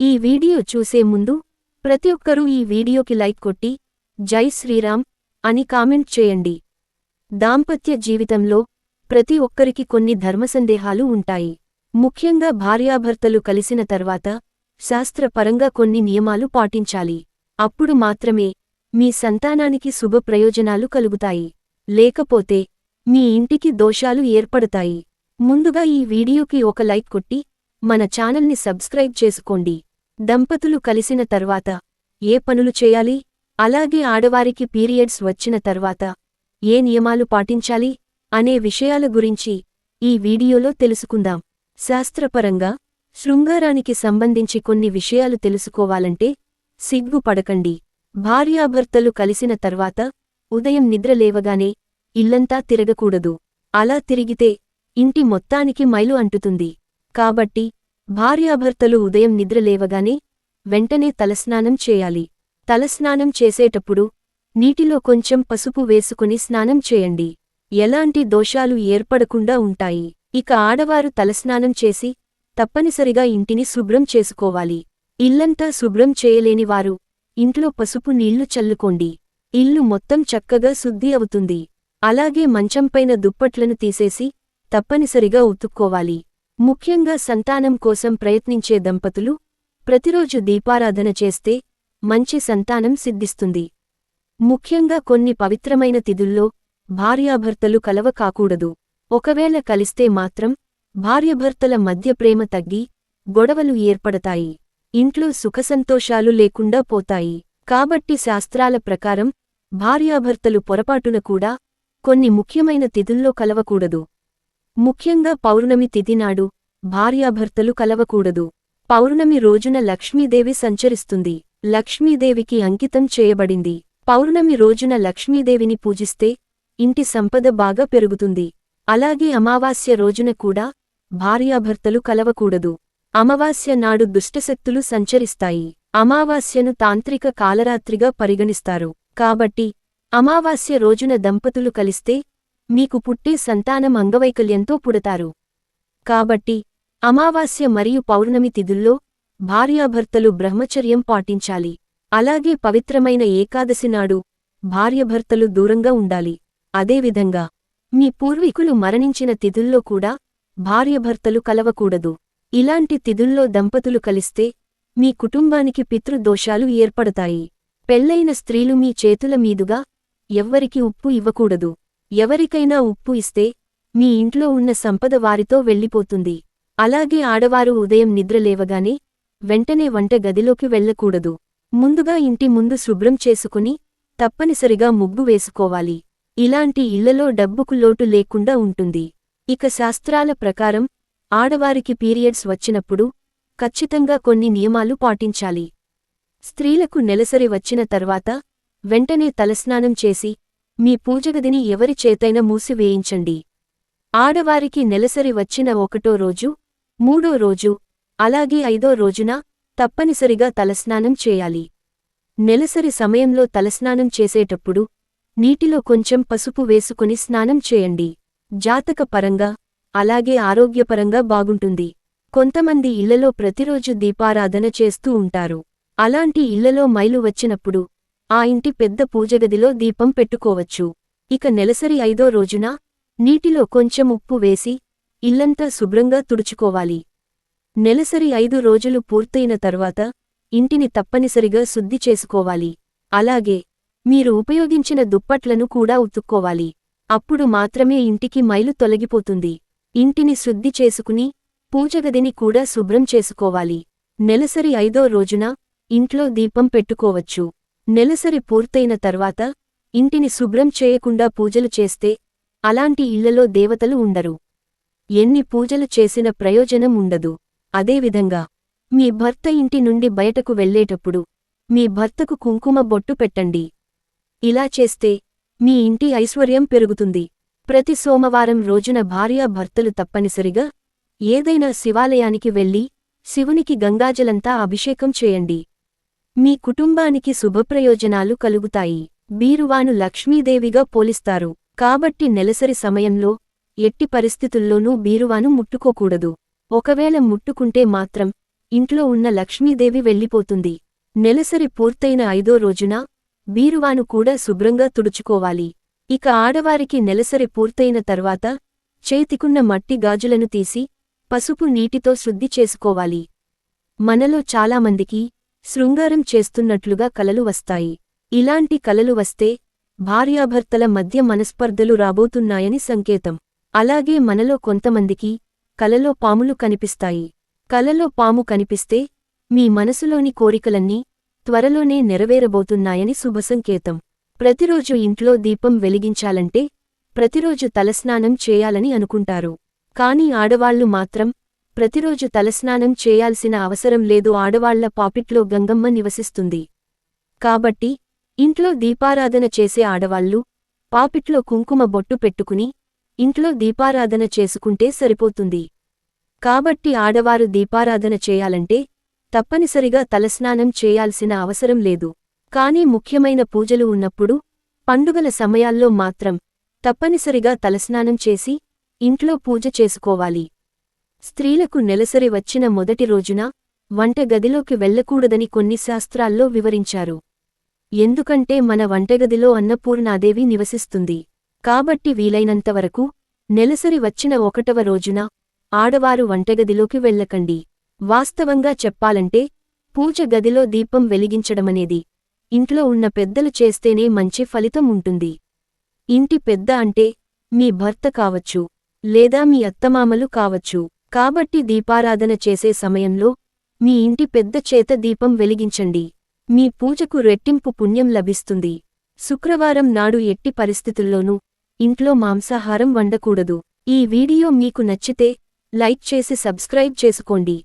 ఈ వీడియో చూసే ముందు ప్రతి ఒక్కరూ ఈ వీడియోకి లైక్ కొట్టి జై శ్రీరామ్ అని కామెంట్ చేయండి. దాంపత్య జీవితంలో ప్రతి ఒక్కరికి కొన్ని ధర్మసందేహాలు ఉంటాయి. ముఖ్యంగా భార్యాభర్తలు కలిసిన తర్వాత శాస్త్రపరంగా కొన్ని నియమాలు పాటించాలి. అప్పుడు మాత్రమే మీ సంతానానికి శుభ ప్రయోజనాలు కలుగుతాయి. లేకపోతే మీ ఇంటికి దోషాలు ఏర్పడతాయి. ముందుగా ఈ వీడియోకి ఒక లైక్ కొట్టి మన ఛానల్ని సబ్స్క్రైబ్ చేసుకోండి. దంపతులు కలిసిన తర్వాత ఏ పనులు చేయాలి? అలాగే ఆడవారికి పీరియడ్స్ వచ్చిన తర్వాత ఏ నియమాలు పాటించాలి? అనే విషయాల గురించి ఈ వీడియోలో తెలుసుకుందాం. శాస్త్రపరంగా శృంగారానికి సంబంధించి కొన్ని విషయాలు తెలుసుకోవాలంటే సిగ్గుపడకండి. భార్యాభర్తలు కలిసిన తర్వాత ఉదయం నిద్రలేవగానే ఇల్లంతా తిరగకూడదు. అలా తిరిగితే ఇంటి మొత్తానికి మైలు అంటుతుంది. కాబట్టి భార్యాభర్తలు ఉదయం నిద్రలేవగానే వెంటనే తలస్నానం చేయాలి. తలస్నానం చేసేటప్పుడు నీటిలో కొంచెం పసుపు వేసుకుని స్నానం చేయండి. ఎలాంటి దోషాలు ఏర్పడకుండా ఉంటాయి. ఇక ఆడవారు తలస్నానం చేసి తప్పనిసరిగా ఇంటిని శుభ్రం చేసుకోవాలి. ఇల్లంతా శుభ్రం చేయలేని వారు ఇంట్లో పసుపు నీళ్ళు చల్లుకోండి. ఇల్లు మొత్తం చక్కగా శుద్ధి అవుతుంది. అలాగే మంచంపైన దుప్పట్లను తీసేసి తప్పనిసరిగా ఉతుక్కోవాలి. ముఖ్యంగా సంతానం కోసం ప్రయత్నించే దంపతులు ప్రతిరోజు దీపారాధన చేస్తే మంచి సంతానం సిద్ధిస్తుంది. ముఖ్యంగా కొన్ని పవిత్రమైన తిథుల్లో భార్యాభర్తలు కలవ కాకూడదు ఒకవేళ కలిస్తే మాత్రం భార్యభర్తల మధ్య ప్రేమ తగ్గి గొడవలు ఏర్పడతాయి. ఇంట్లో సుఖసంతోషాలు లేకుండా పోతాయి. కాబట్టి శాస్త్రాల ప్రకారం భార్యాభర్తలు పొరపాటున కూడా కొన్ని ముఖ్యమైన తిథుల్లో కలవకూడదు. ముఖ్యంగా పౌర్ణమి తిథినాడు భార్యాభర్తలు కలవకూడదు. పౌర్ణమి రోజున లక్ష్మీదేవి సంచరిస్తుంది. లక్ష్మీదేవికి అంకితం చేయబడింది. పౌర్ణమి రోజున లక్ష్మీదేవిని పూజిస్తే ఇంటి సంపద బాగా పెరుగుతుంది. అలాగే అమావాస్య రోజున కూడా భార్యాభర్తలు కలవకూడదు. అమావాస్య నాడు దుష్టశక్తులు సంచరిస్తాయి. అమావాస్యను తాంత్రిక కాలరాత్రిగా పరిగణిస్తారు. కాబట్టి అమావాస్య రోజున దంపతులు కలిస్తే మీకు పుట్టే సంతానం అంగవైకల్యంతో పుడతారు. కాబట్టి అమావాస్య మరియు పౌర్ణమి తిథుల్లో భార్యాభర్తలు బ్రహ్మచర్యం పాటించాలి. అలాగే పవిత్రమైన ఏకాదశి నాడు భార్యభర్తలు దూరంగా ఉండాలి. అదేవిధంగా మీ పూర్వీకులు మరణించిన తిథుల్లో కూడా భార్యభర్తలు కలవకూడదు. ఇలాంటి తిథుల్లో దంపతులు కలిస్తే మీ కుటుంబానికి పితృదోషాలు ఏర్పడతాయి. పెళ్ళైన స్త్రీలు మీ చేతుల మీదుగా ఎవ్వరికి ఉప్పు ఇవ్వకూడదు. ఎవరికైనా ఉప్పు ఇస్తే మీ ఇంట్లో ఉన్న సంపద వారితో వెళ్ళిపోతుంది. అలాగే ఆడవారు ఉదయం నిద్రలేవగానే వెంటనే వంట గదిలోకి వెళ్ళకూడదు. ముందుగా ఇంటి ముందు శుభ్రం చేసుకుని తప్పనిసరిగా ముగ్గు వేసుకోవాలి. ఇలాంటి ఇళ్ళలో డబ్బుకు లోటు లేకుండా ఉంటుంది. ఇక శాస్త్రాల ప్రకారం ఆడవారికి పీరియడ్స్ వచ్చినప్పుడు ఖచ్చితంగా కొన్ని నియమాలు పాటించాలి. స్త్రీలకు నెలసరి వచ్చిన తర్వాత వెంటనే తలస్నానం చేసి మీ పూజగదిని ఎవరి చేతైనా మూసివేయించండి. ఆడవారికి నెలసరి వచ్చిన ఒకటో రోజు మూడో రోజు అలాగే ఐదో రోజున తప్పనిసరిగా తలస్నానం చేయాలి. నెలసరి సమయంలో తలస్నానం చేసేటప్పుడు నీటిలో కొంచెం పసుపు వేసుకుని స్నానం చేయండి. జాతక పరంగా అలాగే ఆరోగ్యపరంగా బాగుంటుంది. కొంతమంది ఇళ్ళలో ప్రతిరోజు దీపారాధన చేస్తూ ఉంటారు. అలాంటి ఇళ్ళలో మైలు వచ్చినప్పుడు ఆ ఇంటి పెద్ద పూజగదిలో దీపం పెట్టుకోవచ్చు. ఇక నెలసరి ఐదో రోజున నీటిలో కొంచెం ఉప్పు వేసి ఇల్లంతా శుభ్రంగా తుడుచుకోవాలి. నెలసరి ఐదు రోజులు పూర్తయిన తర్వాత ఇంటిని తప్పనిసరిగా శుద్ధి చేసుకోవాలి. అలాగే మీరు ఉపయోగించిన దుప్పట్లను కూడా ఉతుక్కోవాలి. అప్పుడు మాత్రమే ఇంటికి మైలు తొలగిపోతుంది. ఇంటిని శుద్ధి చేసుకుని పూజగదిని కూడా శుభ్రం చేసుకోవాలి. నెలసరి ఐదో రోజున ఇంట్లో దీపం పెట్టుకోవచ్చు. నెలసరి పూర్తయిన తర్వాత ఇంటిని శుభ్రం చేయకుండా పూజలు చేస్తే అలాంటి ఇళ్ళలో దేవతలు ఉండరు. ఎన్ని పూజలు చేసిన ప్రయోజనం ఉండదు. అదేవిధంగా మీ భర్త ఇంటి నుండి బయటకు వెళ్ళేటప్పుడు మీ భర్తకు కుంకుమ బొట్టు పెట్టండి. ఇలా చేస్తే మీ ఇంటి ఐశ్వర్యం పెరుగుతుంది. ప్రతి సోమవారం రోజున భార్యా భర్తలు తప్పనిసరిగా ఏదైనా శివాలయానికి వెళ్ళి శివునికి గంగాజలంతా అభిషేకం చేయండి. మీ కుటుంబానికి శుభప్రయోజనాలు కలుగుతాయి. బీరువాను లక్ష్మీదేవిగా పోలిస్తారు. కాబట్టి నెలసరి సమయంలో ఎట్టి పరిస్థితుల్లోనూ బీరువాను ముట్టుకోకూడదు. ఒకవేళ ముట్టుకుంటే మాత్రం ఇంట్లో ఉన్న లక్ష్మీదేవి వెళ్ళిపోతుంది. నెలసరి పూర్తయిన ఐదో రోజున బీరువాను కూడా శుభ్రంగా తుడుచుకోవాలి. ఇక ఆడవారికి నెలసరి పూర్తయిన తర్వాత చేతికున్న మట్టి గాజులను తీసి పసుపు నీటితో శుద్ధి చేసుకోవాలి. మనలో చాలామందికి శృంగారం చేస్తున్నట్లుగా కలలు వస్తాయి. ఇలాంటి కలలు వస్తే భార్యాభర్తల మధ్య మనస్పర్ధలు రాబోతున్నాయని సంకేతం. అలాగే మనలో కొంతమందికి కలలో పాములు కనిపిస్తాయి. కలలో పాము కనిపిస్తే మీ మనసులోని కోరికలన్నీ త్వరలోనే నెరవేరబోతున్నాయని శుభసంకేతం ప్రతిరోజు ఇంట్లో దీపం వెలిగించాలంటే ప్రతిరోజు తలస్నానం చేయాలని అనుకుంటారు. కాని ఆడవాళ్ళు మాత్రం ప్రతిరోజు తలస్నానం చేయాల్సిన అవసరం లేదు. ఆడవాళ్ళ పాపిట్లో గంగమ్మ నివసిస్తుంది. కాబట్టి ఇంట్లో దీపారాధన చేసే ఆడవాళ్ళు పాపిట్లో కుంకుమ బొట్టు పెట్టుకుని ఇంట్లో దీపారాధన చేసుకుంటే సరిపోతుంది. కాబట్టి ఆడవారు దీపారాధన చేయాలంటే తప్పనిసరిగా తలస్నానం చేయాల్సిన అవసరం లేదు. కానీ ముఖ్యమైన పూజలు ఉన్నప్పుడు పండుగల సమయాల్లో మాత్రం తప్పనిసరిగా తలస్నానం చేసి ఇంట్లో పూజ చేసుకోవాలి. స్త్రీలకు నెలసరి వచ్చిన మొదటి రోజున వంటగదిలోకి వెళ్ళకూడదని కొన్ని శాస్త్రాల్లో వివరించారు. ఎందుకంటే మన వంటగదిలో అన్నపూర్ణాదేవి నివసిస్తుంది. కాబట్టి వీలైనంతవరకు నెలసరి వచ్చిన ఒకటవ రోజున ఆడవారు వంటగదిలోకి వెళ్ళకండి. వాస్తవంగా చెప్పాలంటే పూజ గదిలో దీపం వెలిగించడమనేది. ఇంట్లో ఉన్న పెద్దలు చేస్తేనే మంచి ఫలితం ఉంటుంది. ఇంటి పెద్ద అంటే మీ భర్త కావచ్చు లేదా మీ అత్తమామలు కావచ్చు. కాబట్టి దీపారాధన చేసే సమయంలో మీ ఇంటి పెద్ద చేత దీపం వెలిగించండి. మీ పూజకు రెట్టింపు పుణ్యం లభిస్తుంది. శుక్రవారం నాడు ఎట్టి పరిస్థితుల్లోనూ ఇంట్లో మాంసాహారం వండకూడదు. ఈ వీడియో మీకు నచ్చితే లైక్ చేసి సబ్స్క్రైబ్ చేసుకోండి.